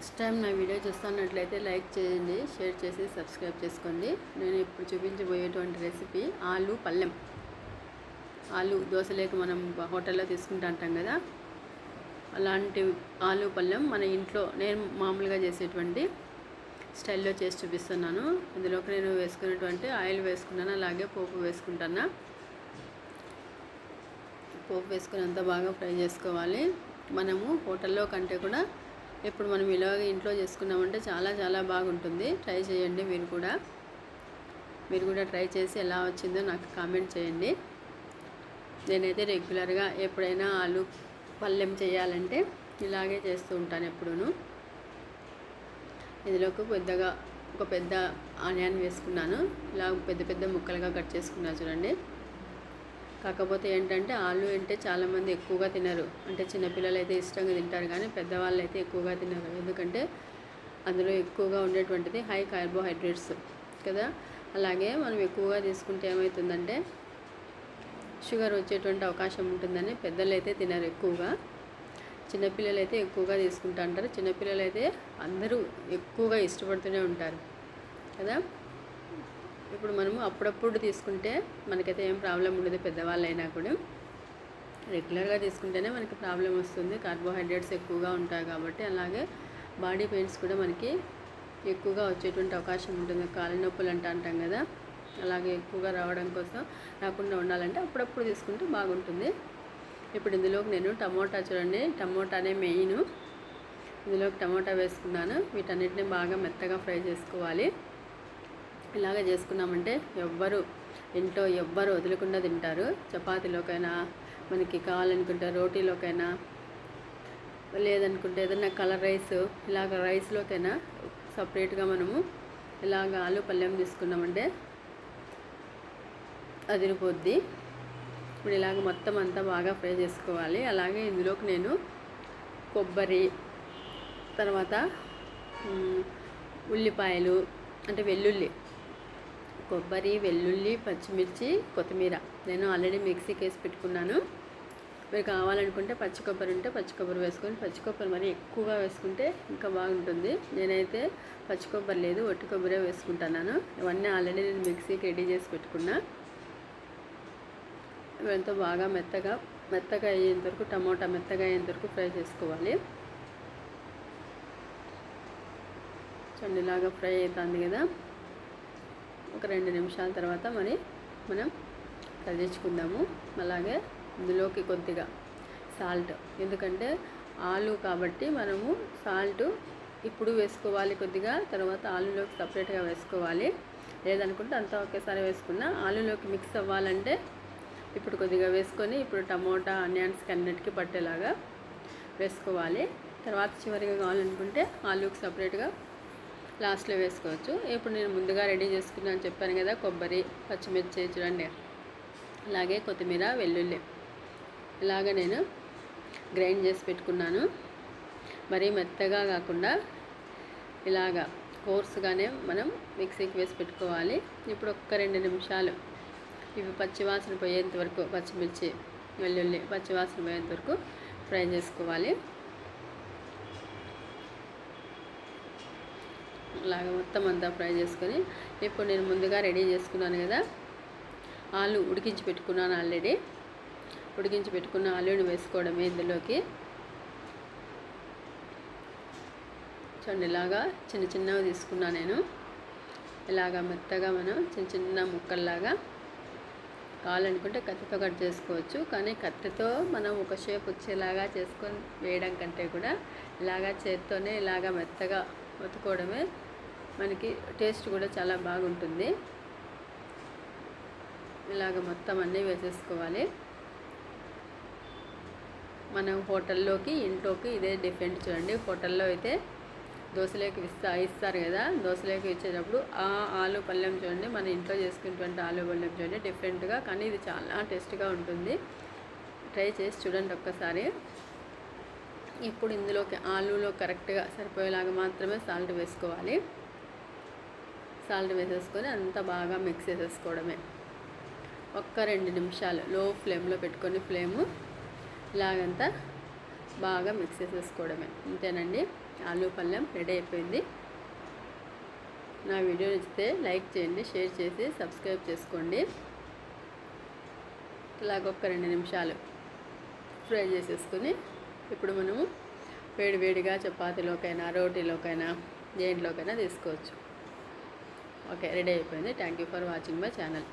First time నా video చూస్తున్నట్లయితే like చేయండి షేర్ చేసి సబ్స్క్రైబ్ చేసుకోండి. నేను ఇప్పుడు చూపించబోయేటువంటి రెసిపీ ఆలు పల్లెం. ఆలు దోశలేక మనం హోటల్లో తీసుకుంటా అంటాం కదా. అలాంటి ఆలు పళ్ళెం మన ఇంట్లో నేను మామూలుగా చేసేటువంటి స్టైల్లో చేసి చూపిస్తున్నాను. ఇందులోకి నేను వేసుకున్నటువంటి ఆయిల్ వేసుకున్నాను అలాగే పోపు వేసుకుంటాను. పోపు వేసుకుని అంతా బాగా ఫ్రై చేసుకోవాలి. మనము హోటల్లో కంటే కూడా ఇప్పుడు మనం ఇలాగ ఇంట్లో చేసుకున్నామంటే చాలా చాలా బాగుంటుంది. ట్రై చేయండి మీరు కూడా. మీరు కూడా ట్రై చేసి ఎలా వచ్చిందో నాకు కామెంట్ చేయండి. నేనైతే రెగ్యులర్గా ఎప్పుడైనా ఆలు పళ్ళెం చేయాలంటే ఇలాగే చేస్తూ ఉంటాను ఎప్పుడూను. ఇందులోకి పెద్దగా ఒక పెద్ద ఆనియన్ వేసుకున్నాను. ఇలా పెద్ద పెద్ద ముక్కలుగా కట్ చేసుకున్నా చూడండి. కాకపోతే ఏంటంటే ఆలు అంటే చాలామంది ఎక్కువగా తినరు. అంటే చిన్నపిల్లలు అయితే ఇష్టంగా తింటారు కానీ పెద్దవాళ్ళు అయితే ఎక్కువగా తినరు. ఎందుకంటే అందులో ఎక్కువగా ఉండేటువంటిది హై కార్బోహైడ్రేట్స్ కదా. అలాగే మనం ఎక్కువగా తీసుకుంటే ఏమవుతుందంటే షుగర్ వచ్చేటువంటి అవకాశం ఉంటుందని పెద్దలు అయితే తినరు ఎక్కువగా. చిన్నపిల్లలు అయితే ఎక్కువగా తీసుకుంటా ఉంటారు. చిన్నపిల్లలు అయితే అందరూ ఎక్కువగా ఇష్టపడుతూనే ఉంటారు కదా. ఇప్పుడు మనము అప్పుడప్పుడు తీసుకుంటే మనకైతే ఏం ప్రాబ్లం ఉండదు పెద్దవాళ్ళైనా కూడా. రెగ్యులర్గా తీసుకుంటేనే మనకి ప్రాబ్లం వస్తుంది. కార్బోహైడ్రేట్స్ ఎక్కువగా ఉంటాయి కాబట్టి అలాగే బాడీ పెయిన్స్ కూడా మనకి ఎక్కువగా వచ్చేటువంటి అవకాశం ఉంటుంది. కాళ్ళ నొప్పులు అంట అంటాం కదా అలాగే ఎక్కువగా రావడం కోసం రాకుండా ఉండాలంటే అప్పుడప్పుడు తీసుకుంటే బాగుంటుంది. ఇప్పుడు ఇందులోకి నేను టమోటా చూడండి. టమోటానే మెయిన్. ఇందులోకి టమోటా వేసుకున్నాను. వీటన్నిటిని బాగా మెత్తగా ఫ్రై చేసుకోవాలి. ఇలాగ చేసుకున్నామంటే ఎవ్వరు ఇంట్లో ఎవ్వరు వదలకుండా తింటారు. చపాతీలోకైనా మనకి కావాలనుకుంటే రోటీలోకైనా లేదనుకుంటే ఏదైనా కలర్ రైస్ ఇలాగ రైస్లోకైనా సపరేట్గా మనము ఇలాగ ఆలు పల్లెం తీసుకున్నామంటే అదిరిపోద్ది. ఇప్పుడు ఇలాగ మొత్తం అంతా బాగా ఫ్రై చేసుకోవాలి. అలాగే ఇందులోకి నేను కొబ్బరి తర్వాత ఉల్లిపాయలు అంటే వెల్లుల్లి కొబ్బరి వెల్లుల్లి పచ్చిమిర్చి కొత్తిమీర. నేను ఆల్రెడీ మిక్సీకి వేసి పెట్టుకున్నాను. మీరు కావాలనుకుంటే పచ్చి కొబ్బరి ఉంటే పచ్చి కొబ్బరి వేసుకొని పచ్చి కొబ్బరి మరి ఎక్కువగా వేసుకుంటే ఇంకా బాగుంటుంది. నేనైతే పచ్చి కొబ్బరి లేదు ఒట్టి కొబ్బరే వేసుకుంటున్నాను. ఇవన్నీ ఆల్రెడీ నేను మిక్సీకి రెడీ చేసి పెట్టుకున్నా. ఎంతో బాగా మెత్తగా మెత్తగా అయ్యేంత వరకు టమోటా మెత్తగా అయ్యేంత వరకు ఫ్రై చేసుకోవాలి. చూడండి ఇలాగా ఫ్రై అవుతుంది కదా. ఒక రెండు నిమిషాల తర్వాత మరి మనం కదిలించుకుందాము. అలాగే ఇందులోకి కొద్దిగా సాల్ట్. ఎందుకంటే ఆలు కాబట్టి మనము సాల్ట్ ఇప్పుడు వేసుకోవాలి కొద్దిగా తర్వాత ఆలులోకి సపరేట్గా వేసుకోవాలి. లేదనుకుంటే అంతా ఒకేసారి వేసుకున్నా ఆలులోకి మిక్స్ అవ్వాలంటే ఇప్పుడు కొద్దిగా వేసుకొని ఇప్పుడు టమోటా ఆనియన్స్కి అన్నిటికీ పట్టేలాగా వేసుకోవాలి. తర్వాత చివరిగా కావాలనుకుంటే ఆలుకి సపరేట్గా లాస్ట్లో వేసుకోవచ్చు. ఇప్పుడు నేను ముందుగా రెడీ చేసుకున్నాను చెప్పాను కదా కొబ్బరి పచ్చిమిర్చి చూడండి. అలాగే కొత్తిమీర వెల్లుల్లి. ఇలాగ నేను గ్రైండ్ చేసి పెట్టుకున్నాను. మరీ మెత్తగా కాకుండా ఇలాగా కోర్సుగానే మనం మిక్సీకి వేసి పెట్టుకోవాలి. ఇప్పుడు ఒక్క రెండు నిమిషాలు. ఇవి పచ్చివాసన పోయేంత వరకు పచ్చిమిర్చి వెల్లుల్లి పచ్చివాసన పోయేంత వరకు ఫ్రై చేసుకోవాలి. ఇలాగ మొత్తం అంతా ఫ్రై చేసుకొని ఇప్పుడు నేను ముందుగా రెడీ చేసుకున్నాను కదా ఆలు ఉడికించి పెట్టుకున్నాను ఆల్రెడీ. ఉడికించి పెట్టుకున్న ఆలుని వేసుకోవడమే ఇందులోకి. చూడండి ఇలాగా చిన్న చిన్నవి తీసుకున్నా నేను. ఇలాగా మెత్తగా మనం చిన్న చిన్న ముక్కల్లాగా కావాలనుకుంటే కత్తితో కట్ చేసుకోవచ్చు. కానీ కత్తితో మనం ఒక షేప్ వచ్చేలాగా చేసుకొని వేయడం కంటే కూడా ఇలాగా చేత్తోనే ఇలాగా మెత్తగా ఒత్తుకోవడమే మనకి టేస్ట్ కూడా చాలా బాగుంటుంది. ఇలాగ మొత్తం అన్నీ వేసేసుకోవాలి. మనం హోటల్లోకి ఇంట్లోకి ఇదే డిఫరెంట్ చూడండి. హోటల్లో అయితే దోశలోకి ఇస్తా ఇస్తారు కదా. దోశలోకి ఇచ్చేటప్పుడు ఆ ఆలు పళ్ళెం చూడండి. మన ఇంట్లో చేసుకునేటువంటి ఆలు పళ్ళెం చూడండి. డిఫరెంట్గా కానీ ఇది చాలా టేస్ట్గా ఉంటుంది. ట్రై చేసి చూడండి ఒక్కసారి. ఇప్పుడు ఇందులోకి ఆలులో కరెక్ట్గా సరిపోయేలాగా మాత్రమే సాల్ట్ వేసుకోవాలి. సాల్ట్ వేసేసుకొని అంతా బాగా మిక్స్ చేసేసుకోవడమే. ఒక్క రెండు నిమిషాలు లో ఫ్లేమ్లో పెట్టుకొని ఫ్లేము ఇలాగంతా బాగా మిక్స్ చేసేసుకోవడమే. అంతేనండి ఆలు పళ్ళెం రెడీ అయిపోయింది. నా వీడియో నచ్చితే లైక్ చేయండి షేర్ చేసి సబ్స్క్రైబ్ చేసుకోండి. ఇలాగ ఒక్క రెండు నిమిషాలు ఫ్రై చేసేసుకుని ఇప్పుడు మనము వేడి వేడిగా చపాతీలోకైనా రోటీలోకైనా దేంట్లోకైనా తీసుకోవచ్చు. ఓకే రెడీ అయిపోయింది. Thank you for watching my channel